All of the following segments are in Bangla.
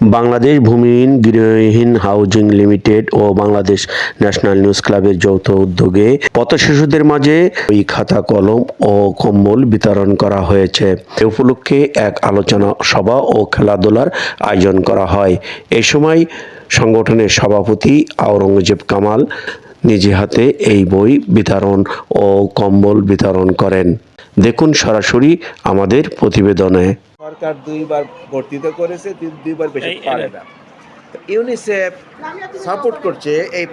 বাংলাদেশ ভূমিহীন গৃহহীন হাউজিং লিমিটেড ও বাংলাদেশ ন্যাশনাল নিউজ ক্লাবের যৌথ উদ্যোগে পথ শিশুদের মাঝে ওই খাতা, কলম ও কম্বল বিতরণ করা হয়েছে। এ উপলক্ষে এক আলোচনা সভা ও খেলাধুলার আয়োজন করা হয়। এ সময় সংগঠনের সভাপতি আওরঙ্গজেব কামাল নিজে হাতে এই বই বিতরণ ও কম্বল বিতরণ করেন। দেখুন সরাসরি আমাদের প্রতিবেদনে। সরকার দুইবার ভর্তিতে করেছে দুইবার বেশি পারে না। ইউনিসেফ সাপোর্ট করছে এই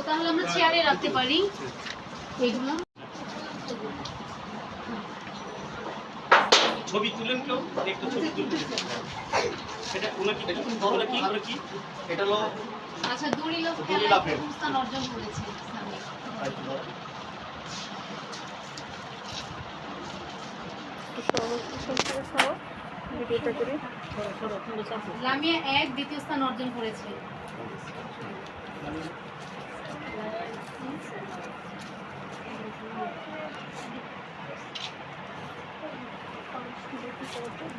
তাহলে আমরা চেয়ারে রাখতে পারি এগুলো ছবি তুলেন কেউ? একটু ছবি তুলেন। এটা কি? এটা হলো আচ্ছা দড়ি লোক দড়ি খেলায় স্থান অর্জন করেছে লামিয়া এক দ্বিতীয় স্থান অর্জন করেছে।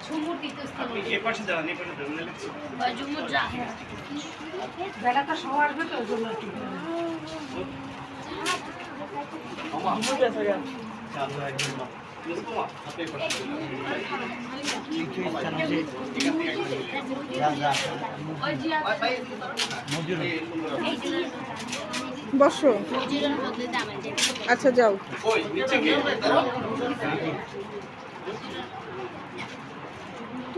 ঝুমুর দ্বিতীয় স্থান যা বসো। আচ্ছা যাও ওই নিচে কে এদিকে থেকে লিখে এসো বাবু এদিকে আসো, এদিকে আসো। ক্যামেরায়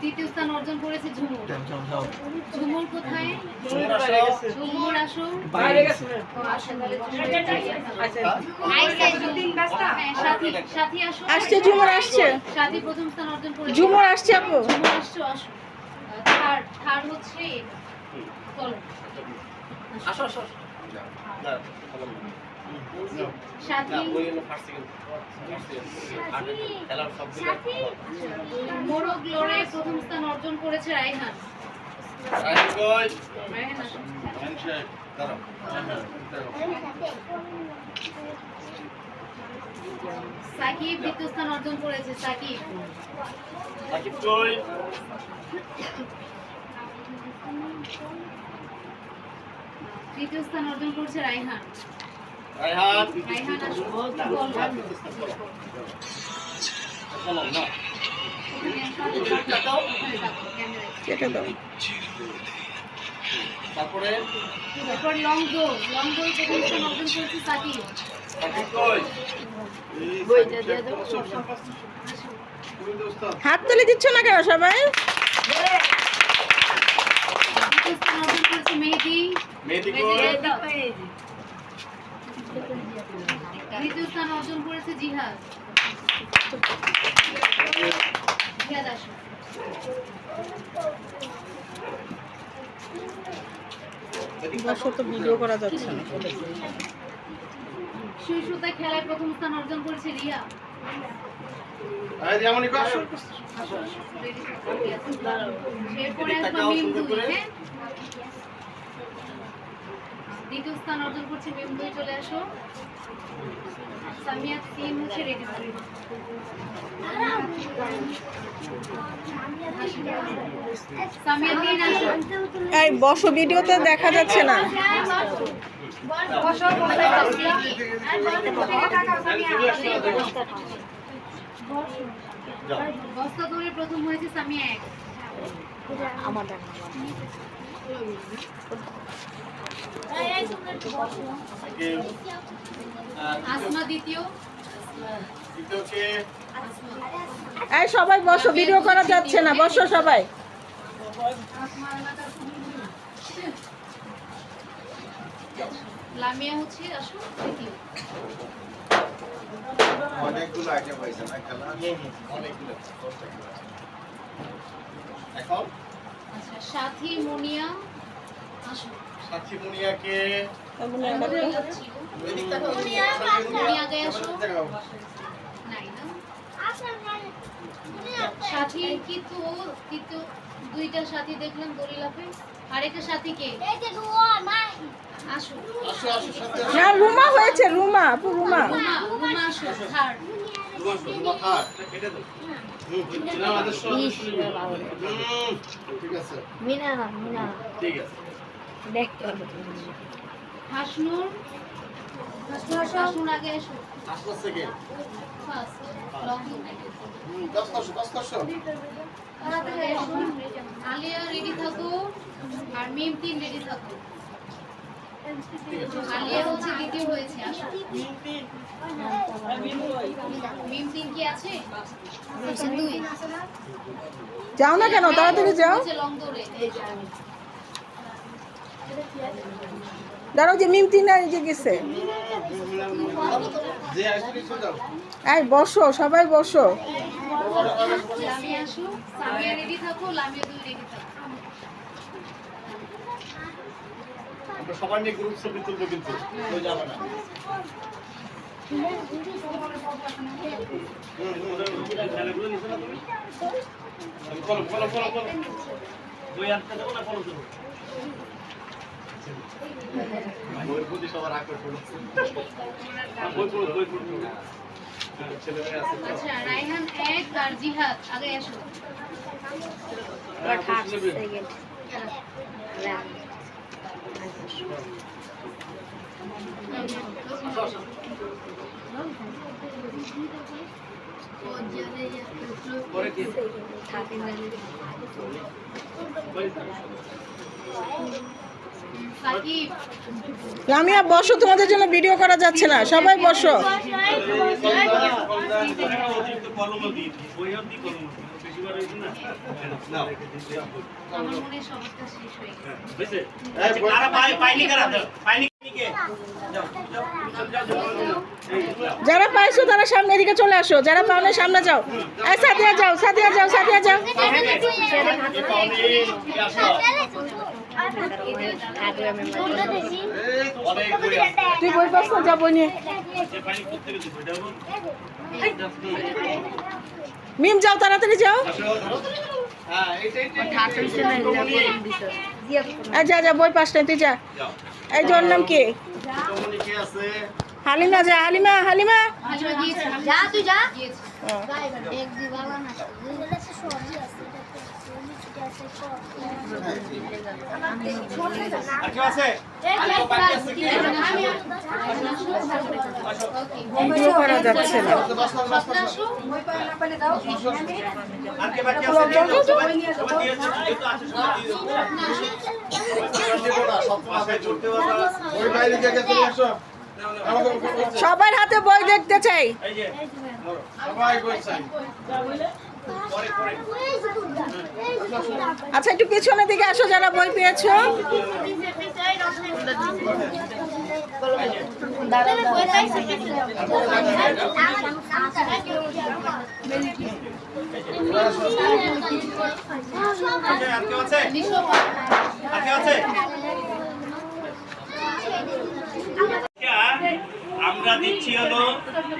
তৃতীয় স্থান অর্জন করেছে ঝুমুর। ঝুমুর কোথায়? ঝুমুর আসো। ঝুমুর আইসে ঝুমুর। হ্যাঁ, সাথী সাথী আসো। আসছে ঝুমুর আসছে। সাথী প্রথম স্থান অর্জন করেছে। ঝুমুর আসছে আপু। ঝুমুর আসছো আসো। থার্ড থার্ড হচ্ছে। চলো আসো আসো মোরগ প্রথম স্থান অর্জন করেছে রাইহান সাকিব দ্বিতীয় স্থান অর্জন করেছে সাকিব। সাকিব কই তৃতীয় স্থান অর্জন করছে রাইহান কলম না কেটে দাও। তারপরে? লং লং অর্জন করেছে হাত তুলে দিচ্ছ না কেন সবাই? মেহেদি মেহেদি তৃতীয় স্থান অর্জন করেছে জিহাদ। জিহাদ আসো। বসো তো ভিডিও করা যাচ্ছে না। সুই খেলায় প্রথম স্থান অর্জন করেছে রিয়া। এরপরে হ্যাঁ? দ্বিতীয় স্থান অর্জন করছে মিমদুই চলে আসো। সামিয়া তিন হচ্ছে রেডি করে সামিয়া তিন আসো। এই বসো ভিডিওতে দেখা যাচ্ছে না। বস্তা দৌড়ে প্রথম হয়েছে সামিয়া এক। এই সবাই বসো ভিডিও করা যাচ্ছে না বসো সবাই। লামিয়া হচ্ছে আসো তৃতীয় অনেকগুলো আইটেম হয়েছে না খেলা? অনেকগুলো এখন? আচ্ছা সাথী মুনিয়া আসো। সাথী কিন্তু কিন্তু দুইটা সাথী দেখলাম দড়ি লাফে আরেকটা সাথী কে আসো না রুমা হয়েছে রুমা আপু রুমা। রুমা রুমা আসো থার্ড মিনা না মিনা। ঠিক আছে। দেখতে হাসনুর? হাসনুর আগে এসো। আসলো সেকেন্ড ফার্স্ট দশ দশ দশ দশ। আলিয়া রেডি থাকো আর মিম তিন রেডি থাকো আলিয়া হচ্ছে দ্বিতীয় হয়েছে আসো। মিম তিন কি আছে? যাও না কেন তাড়াতাড়ি যাও। লং দৌড়ে। দাঁড়াও যে মিমতি না এই যে গেছে। এই বসো সবাই বসো। লামিয়া আসো সামিয়া রেডি থাকো লামিয়া দুই রেডি থাকো আমরা সবাই নিয়ে গ্রুপ ছবি তুলবো কিন্তু যাবে না। খেলাগুলো নিছো না তুমি ফলো ফলো ফলো ফলো বই আনতে দেবো না ফলো দেবো বইয়ের প্রতি সবার আকর্ষণ। আচ্ছা রাইহান এক আর জিহাদ আগে সেকেন্ড পরে কি সাকিব লামিয়া বসো, তোমাদের জন্য ভিডিও করা যাচ্ছে না। সবাই বসো। যারা পাইছো, তারা সামনে এদিকে চলে আসো। যারা পাওনে সামনে যাও। সাদিয়া যাও সাদিয়া যাও সাদিয়া যাও। তুই বই পাস না যা বই নিয়ে মিম যাও তাড়াতাড়ি যাও হ্যাঁ যা যা বই পাস না তুই যা এই জোর নাম কি হালিমা যা হালিমা হালিমা হালিমা যা তুই যা গিয়েছে এক দুই বাবা না আর কেউ আছে সবার হাতে বই দেখতে চাই। সবাই বই চাই। আচ্ছা একটু পিছনের দিকে আসো যারা বই পেয়েছ। আছে, আর কেউ আছে আর কেউ আছে এটা আমরা দিচ্ছি হলো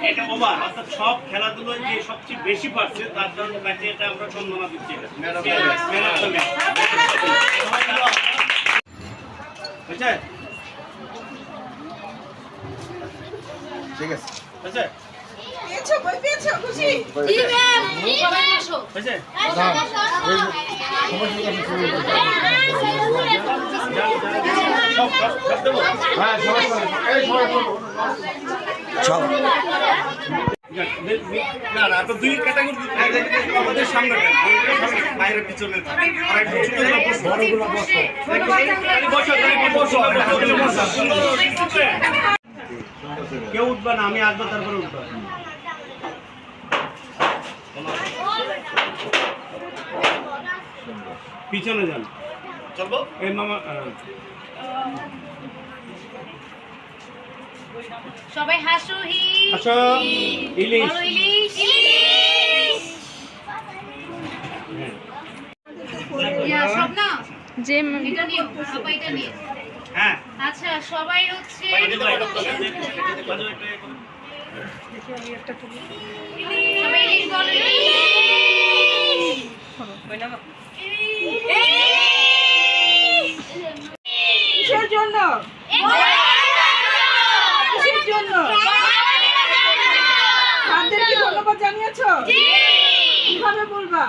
এটা ওভার অর্থাৎ সব খেলাধুলোয় যে সবচেয়ে বেশি পারছে তার জন্য ব্যাটে এটা আমরা সম্মাননা দিচ্ছি। ঠিক আছে। পেয়েছ হ্যাঁ আমাদের সামনে বাইরে পিছনে কেউ উঠবে না আমি আসব তারপরে উঠবো পিছনে যান। চলবো? এই মামা সবাই হাসো হি। আসো ইলিশ। যে এটা নিও আপা এটা নিয়ে। হ্যাঁ। আচ্ছা সবাই হচ্ছে সবাই ইলিশ বলে জন্য। কিসের জন্য। তাদের কি ধন্যবাদ জানিয়েছো? কীভাবে বলবা?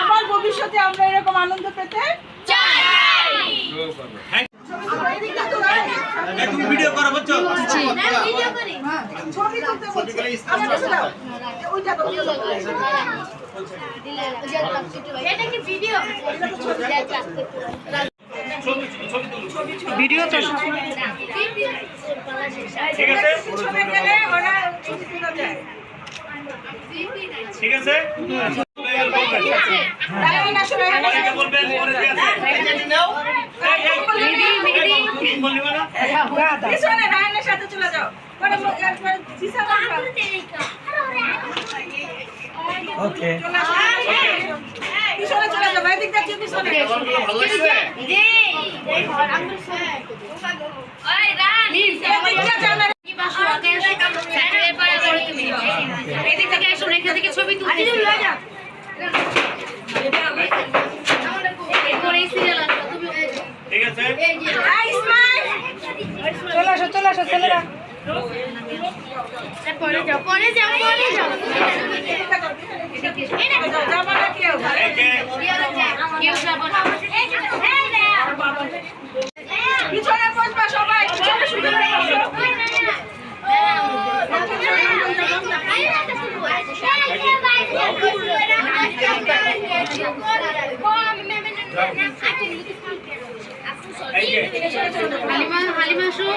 আবার ভবিষ্যতে আমরা এরকম আনন্দ পেতে তুমি ভিডিও করো বুঝছ? ছবি তুলতে বলছি। আমার ওইটা তো এটা কি ভিডিও ভিডিও তো ঠিক আছে? ঠিক আছে? রায়হান আসো, রায়হান আসো। অনেকে বলবেন পরে দিয়ে এই, এই, পিছনে রায়হানের সাথে চলে যাও পরে ম- একবার সিসা রাখবা। চলে আসো। পিছনে চলে যাও এদিক দিয়ে পিছনে ভালো লাগছে এদিক দিয়ে এদিক থেকে আসুন এখান থেকে ছবি এই সিরিয়াল আসবে তুমি ঠিক আছে আই স্মাইল পরে যাও। পরে পরে পিছনে বসবা সবাই পিছনে শুধু হালিমা হালিমা দাও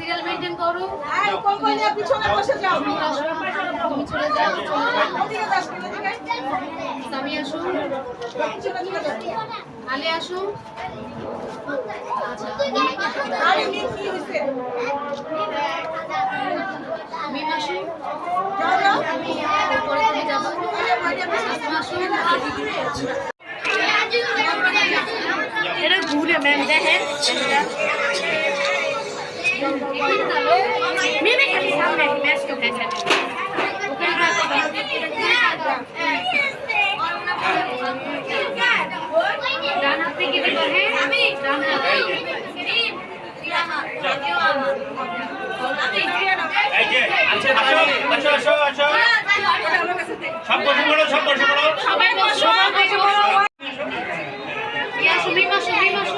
সিরিয়াল মেইনটেইন করো। আই কোম্পানি পিছনে বসে যাও? তুমি চলে যাও ওদিকে সামি চলে যাও আলে আসো। আরে কি হইছে? যাও যাও। তুমি যাব। আরে এটা ঘুরে ম্যাম দেখেন। সব বসে পড়ো সব বসে। পড়ো সবাই বসো বসে বসো। ইয়ে আসো মিম আসো। মিম আসো।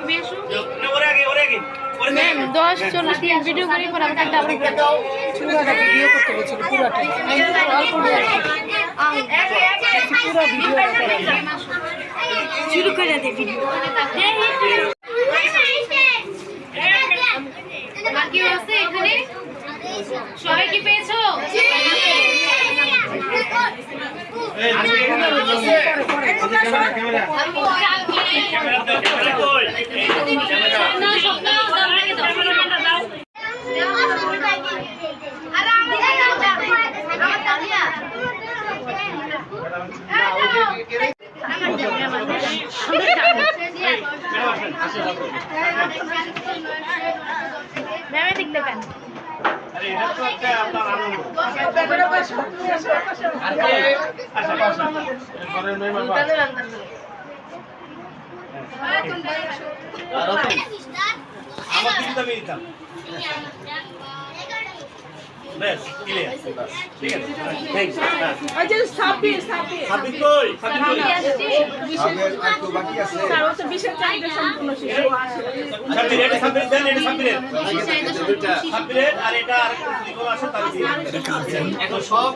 তুমি আসো। না, ওরে আগে ওরে আগে দশ চল্লিশ মিনিট ভিডিও করি পর আমাকে একটা আবার পুরোটা ভিডিও করতে বলছিল পুরোটা অল্প পুরো ভিডিও শুরু করে দে ভিডিও আর আছে এখানে? সবাই কি পেয়েছ? ক্যামেরা আমার কিন্তু আমি দিতাম। বেশ ক্লিয়ার ঠিক আছে? থ্যাংকস ওই যে ছাব্বিশ ছাব্বিশ। সাবিত কই? স্যার ও তো চাহিদা সম্পূর্ণ শেষ। দেন এটা আর এটা আর আসে এখন সব